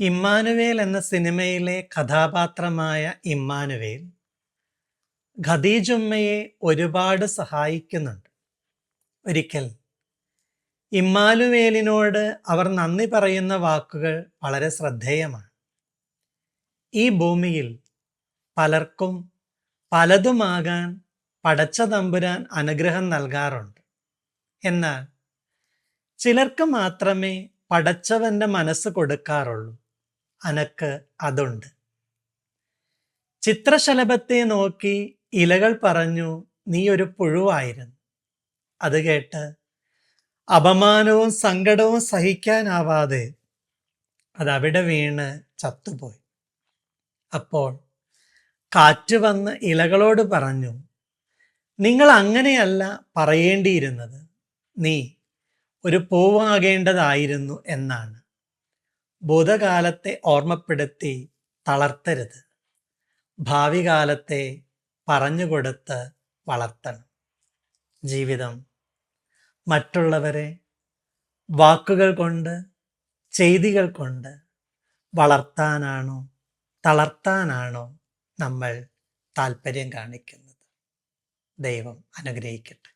Emmanuel എന്ന സിനിമയിലെ കഥാപാത്രമായ ഇമ്മാനുവേൽ ഖദീജുമ്മയെ ഒരുപാട് സഹായിക്കുന്നുണ്ട്. ഒരിക്കൽ ഇമ്മാനുവേലിനോട് അവർ നന്ദി പറയുന്ന വാക്കുകൾ വളരെ ശ്രദ്ധേയമാണ്. ഈ ഭൂമിയിൽ പലർക്കും പലതുമാകാൻ പടച്ച തമ്പുരാൻ അനുഗ്രഹം നൽകാറുണ്ട്. എന്നാൽ ചിലർക്ക് മാത്രമേ പടച്ചവന്റെ മനസ്സ് കൊടുക്കാറുള്ളൂ. അനക്ക് അതുണ്ട്. ചിത്രശലഭത്തെ നോക്കി ഇലകൾ പറഞ്ഞു നീ ഒരു പുഴുവായിരുന്നു. അത് കേട്ട് അപമാനവും സങ്കടവും സഹിക്കാനാവാതെ അതവിടെ വീണ് ചത്തുപോയി. അപ്പോൾ കാറ്റ് വന്ന് ഇലകളോട് പറഞ്ഞു നിങ്ങൾ അങ്ങനെയല്ല പറയേണ്ടിയിരുന്നത്. നീ ഒരു പൂവാകേണ്ടതായിരുന്നു എന്നാണ്. ഭൂതകാലത്തെ ഓർമ്മപ്പെടുത്തി തളർത്തരുത്. ഭാവി കാലത്തെ പറഞ്ഞുകൊടുത്ത് വളർത്തണം. ജീവിതം. മറ്റുള്ളവരെ വാക്കുകൾ കൊണ്ട് ചെയ്തികൾ കൊണ്ട് വളർത്താനാണോ തളർത്താനാണോ നമ്മൾ താല്പര്യം കാണിക്കുന്നത്? ദൈവം അനുഗ്രഹിക്കട്ടെ.